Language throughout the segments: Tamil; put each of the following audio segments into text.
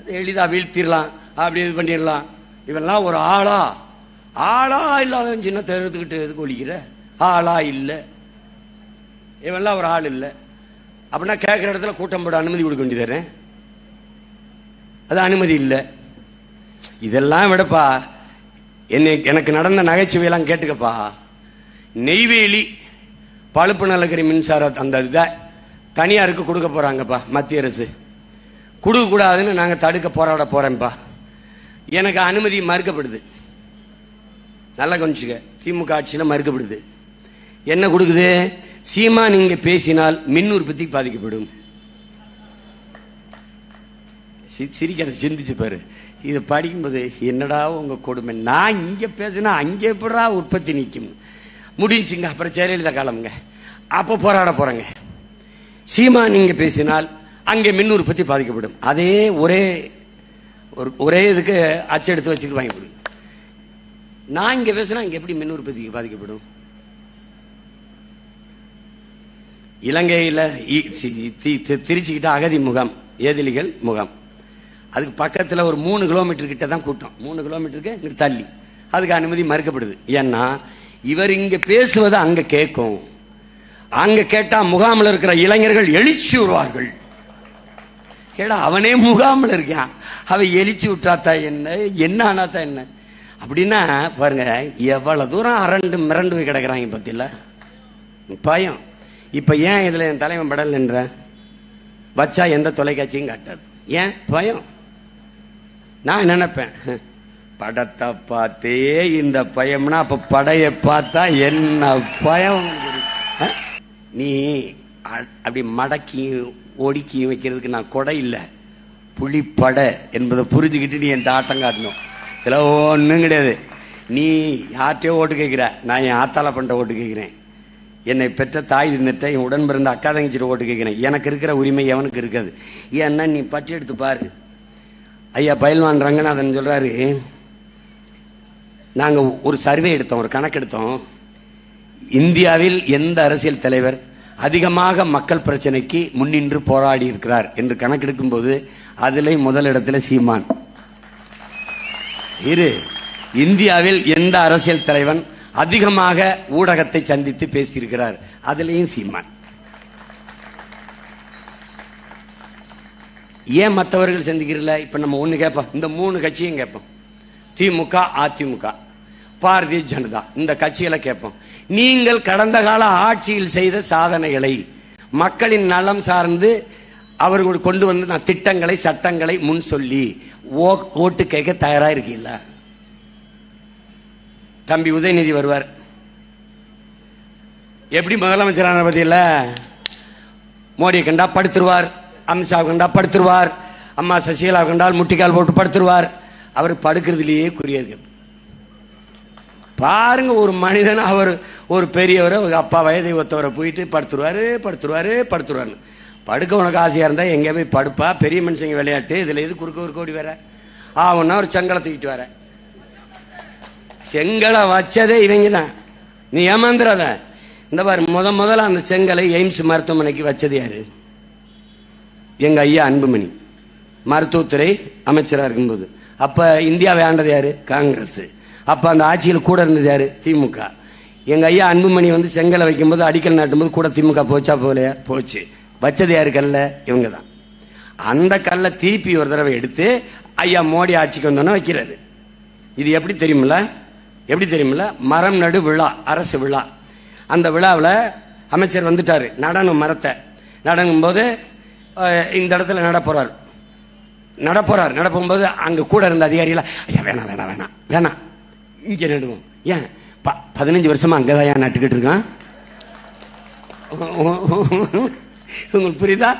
அது எளிதாக வீழ்த்திடலாம் அப்படி இது பண்ணிடலாம். இவெல்லாம் ஒரு ஆளா? ஆளா இல்லாதவன் சின்ன தெருத்துக்கிட்டு எதுக்கு ஒழிக்கிற? ஆளா இல்லை. இவெல்லாம் ஒரு ஆள் இல்லை. அப்படின்னா கேட்குற இடத்துல கூட்டம் போட அனுமதி கொடுக்க வேண்டியதானே அது அனுமதி இல்லை. இதெல்லாம் விடப்பா. என்னை எனக்கு நடந்த நகைச்சுவையெல்லாம் கேட்டுக்கப்பா. நெய்வேலி பழுப்பு நலக்கரி மின்சார அந்த இதை தனியாருக்கு கொடுக்க போகிறாங்கப்பா மத்திய அரசு. கொடுக்கக்கூடாதுன்னு நாங்கள் தடுக்க போராட போகிறேன்ப்பா எனக்கு அனுமதி மறுக்கப்படுது. நல்லா கொஞ்சிக்க திமுக ஆட்சியில் மறுக்கப்படுது. என்ன கொடுக்குது? சீமா நீங்கள் பேசினால் மின் உற்பத்தி பாதிக்கப்படும். சி- சிரிக்காத சிந்திச்சு பாரு. இதை படிக்கும்போது என்னடா உங்கள் கொடுமை? நான் இங்கே பேசினா அங்கே எப்படா உற்பத்தி நிற்கும்? முடிஞ்சுங்க. அப்புறம் ஜெயலலிதா காலம்ங்க. அப்போ போராட போகிறேங்க சீமா நீங்கள் பேசினால் அங்கே மின் உற்பத்தி பாதிக்கப்படும். அதே ஒரே ஒரு ஒரே இதுக்கு அச்செடுத்து வச்சுட்டு வாங்கி கொடுங்க நான் இங்கே பேசினா இங்கே எப்படி மின் உற்பத்திக்கு பாதிக்கப்படும்? இலங்கையில் திருச்சிக்கிட்ட அகதி முகாம் ஏதிலிகள் முகாம். அதுக்கு பக்கத்தில் ஒரு மூணு கிலோமீட்டர் கிட்ட தான் கூட்டம். மூணு கிலோமீட்டருக்கு இங்கே தள்ளி. அதுக்கு அனுமதி மறுக்கப்படுது. ஏன்னா இவர் இங்கே பேசுவது அங்கே கேட்கும். அங்கே கேட்டால் முகாமில் இருக்கிற இளைஞர்கள் எழுச்சி வருவார்கள் ஏடா அவனே முகாமில் இருக்கான். அவன் எழுச்சி விட்டாத்தா என்ன? என்ன ஆனாத்தா என்ன? அப்படின்னா பாருங்க எவ்வளவு தூரம் அரண்டு மிரண்டு போய் கிடக்குறாங்க பத்தியில? பயம். இப்ப ஏன் இதுல என் தலைவன் படல் நின்ற? வச்சா எந்த தொலைக்காட்சியும் காட்டாது. ஏன்? பயம். நான் நினைப்பேன்? படத்தை பார்த்தே இந்த பயம்னா அப்ப படைய பார்த்தா என்ன பயம்? நீ அப்படி மடக்கி ஒடுக்கி வைக்கிறதுக்கு நான் கொடை இல்லை. புலிப்படை என்பதை புரிஞ்சுக்கிட்டு நீ என் ஆட்டம் காட்டணும். இதில் ஒன்றும் கிடையாது. நீ யார்கிட்டயோ ஓட்டு கேட்குற. நான் என் ஆத்தால பண்ணிட்ட ஓட்டு கேட்குறேன். என்னை பெற்ற தாய் தின்னுட்ட என் உடன் பிறந்த அக்கா தங்கச்சிட்டு ஓட்டு கேட்குறேன். எனக்கு இருக்கிற உரிமை எவனுக்கு இருக்காது. ஏன்னா நீ பட்டி எடுத்து பாரு. ஐயா பயில்வான் ரங்கநாதன் சொல்கிறாரு நாங்கள் ஒரு சர்வே எடுத்தோம் ஒரு கணக்கெடுத்தோம். இந்தியாவில் எந்த அரசியல் தலைவர் அதிகமாக மக்கள் பிரச்சனைக்கு முன்னின்று போராடி இருக்கிறார் என்று கணக்கெடுக்கும் போது அதிலே முதலிடத்தில் சீமான். இரு இந்தியாவில் எந்த அரசியல் தலைவன் அதிகமாக ஊடகத்தை சந்தித்து பேசியிருக்கிறார்? அதிலேயும் சீமான். ஏன் மற்றவர்கள் சந்திக்கிறல? இப்ப நம்ம ஒண்ணு கேட்போம். இந்த மூணு கட்சியும் கேட்போம். திமுக அதிமுக பாரதிய ஜனதா. இந்த கட்சிகளை கேட்போம். நீங்கள் கடந்த கால ஆட்சியில் செய்த சாதனைகளை மக்களின் நலம் சார்ந்து அவர்கள் கொண்டு வந்து நான் திட்டங்களை சட்டங்களை முன் சொல்லி ஓ- ஓட்டு கேட்க தயாராக இருக்கீங்களா தம்பி உதயநிதி வருவார். எப்படி முதலமைச்சரான பதியில் மோடியை கண்டா படுத்துருவார் அமித்ஷா கண்டா படுத்துருவார் அம்மா சசிகலா கண்டால் முட்டிக்கால் போட்டு படுத்துருவார். அவர் படுக்கிறதுலேயே குறியா இருக்கு. பாருங்க ஒரு மனிதன் அவர் ஒரு பெரியவர் அவங்க அப்பா வயதை ஒத்தவரை போயிட்டு படுத்துருவாரு படுத்துருவாரு படுத்துருவாரு படுக்க உனக்கு ஆசையாக இருந்தால் எங்கே போய் படுப்பா? பெரிய மனுஷங்க விளையாட்டு இதில் எது குறுக்க ஒரு கோடி வேற ஆகுன்னா ஒரு செங்கலை தூக்கிட்டு வர. செங்கலை வச்சதே இவங்க தான் நீ ஏமாந்துடாத இந்த பாரு முத முதல்ல அந்த செங்கலை எய்ம்ஸ் மருத்துவமனைக்கு வச்சது யாரு? எங்கள் ஐயா அன்புமணி மருத்துவத்துறை அமைச்சராக இருக்கும்போது. அப்போ இந்தியாவை ஆண்டது யாரு? காங்கிரஸ். அப்போ அந்த ஆட்சியில் கூட இருந்தது யார்? திமுக. எங்கள் ஐயா அன்புமணி வந்து செங்கலை வைக்கும்போது அடிக்கல் நாட்டும்போது கூட திமுக போச்சா போகலையா? போச்சு. வச்சது யாரு கல்ல? இவங்க தான் அந்த கல்லை திருப்பி ஒரு தடவை எடுத்து ஐயா மோடி ஆட்சிக்கு வந்தோன்னே வைக்கிறது. இது எப்படி தெரியுமில்ல? எப்படி தெரியுமில்ல? மரம் நடு விழா அரசு விழா. அந்த விழாவில் அமைச்சர் வந்துட்டார். நடனம் மரத்தை. நடங்கும்போது இந்த இடத்துல நட போறார். நட போறார். நட போகும்போது கூட இருந்த அதிகாரிகளாக ஐயா வேணாம் வேணாம் வேணாம் வேணாம். இங்க நடுவோம் ஏன்? ப- பதினஞ்சு வருஷமா அங்கதான் ஏன் நட்டுக்கிட்டு இருக்கான்? உங்களுக்கு புரியுதா?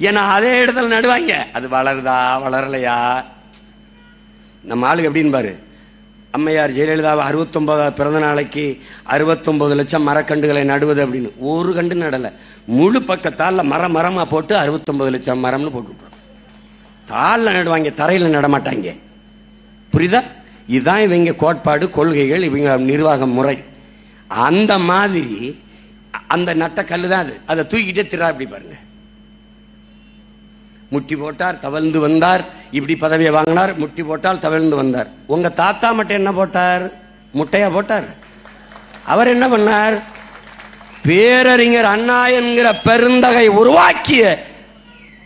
ஏன்னா அதே இடத்துல நடுவாங்க. அது வளருதா வளரலையா? நம்ம ஆளுங்க எப்படின்னு பாரு. அம்மையார் ஜெயலலிதா அறுபத்தொன்பதாவது பிறந்த நாளைக்கு அறுபத்தொன்பது லட்சம் மரக்கண்டுகளை நடுவது அப்படின்னு. ஒரு கண்டு நடலை. முழு பக்கத்தால் மரம் மரமாக போட்டு அறுபத்தொன்பது லட்சம் மரம்னு போட்டு தாளில் நடுவாங்க தரையில் நட மாட்டாங்க. புரியுதா? இதுதான் இவங்க கோட்பாடு கொள்கைகள் இவங்க நிர்வாக முறை. அந்த மாதிரி அந்த நட்ட கல்லு தான் அது. அதை தூக்கிட்டே திரா இப்படி பாருங்க. முட்டி போட்டார் தவழ்ந்து வந்தார் இப்படி பதவியை வாங்கினார் முட்டி போட்டால் தவழ்ந்து வந்தார். உங்க தாத்தா மட்டும் என்ன போட்டார்? முட்டையா போட்டார்? அவர் என்ன பண்ணார்? பேரறிஞர் அண்ணா என்கிற பெருந்தகை உருவாக்கிய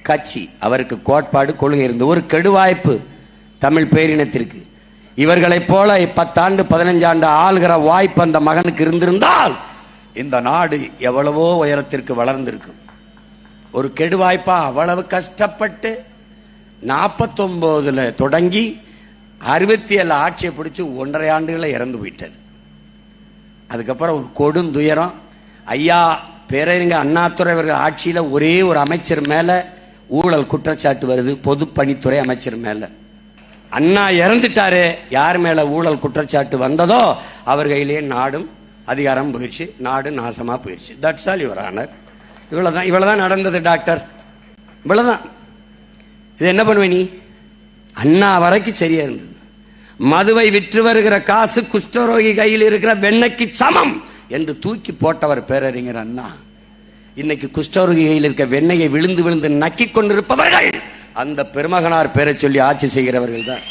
கட்சி. அவருக்கு கோட்பாடு கொள்கை இருந்தது. ஒரு கெடுவாய்ப்பு தமிழ் பேரினத்திற்கு. இவர்களைப் போல பத்தாண்டு பதினஞ்சாண்டு ஆளுகிற வாய்ப்பு அந்த மகனுக்கு இருந்திருந்தால் இந்த நாடு எவ்வளவோ உயரத்திற்கு வளர்ந்திருக்கும். ஒரு கெடுவாய்ப்பா அவ்வளவு கஷ்டப்பட்டு நாற்பத்தொம்போதுல தொடங்கி அறுபத்தி ஏழு ஆட்சியை பிடிச்சி ஒன்றரை ஆண்டுகளை இறந்து போயிட்டது. அதுக்கப்புறம் ஒரு கொடுந்துயரம். ஐயா பேரறிஞர் அண்ணாத்துறை அவர்கள் ஆட்சியில் ஒரே ஒரு அமைச்சர் மேலே ஊழல் குற்றச்சாட்டு வருது பொதுப்பணித்துறை அமைச்சர் மேலே. அண்ணா இறந்துட்டாரு யார் மேல ஊழல் குற்றச்சாட்டு வந்ததோ அவர் கையிலேயே நாடும் அதிகாரம் போயிடுச்சு நாடு நாசமா போயிடுச்சு தட்ஸ் ஆல் யுவர் ஆனர் இவ்வளவுதான் இவ்வளவுதான் நடந்தது டாக்டர் இவ்வளவுதான். இது என்ன பண்ணுவ நீ? அண்ணா வரைக்கும் சரியா இருந்தது. மதுவை விற்று வருகிற காசு குஷ்டரோகி கையில் இருக்கிற வெண்ணைக்கு சமம் என்று தூக்கி போட்டவர் பேரறிஞர் அண்ணா. இன்னைக்கு குஷ்டரோகி கையில் இருக்க வெண்ணையை விழுந்து விழுந்து நக்கிக் கொண்டிருப்பவர்கள் அந்த பெருமகனார் பேரை சொல்லி ஆட்சி செய்கிறவர்கள் தான்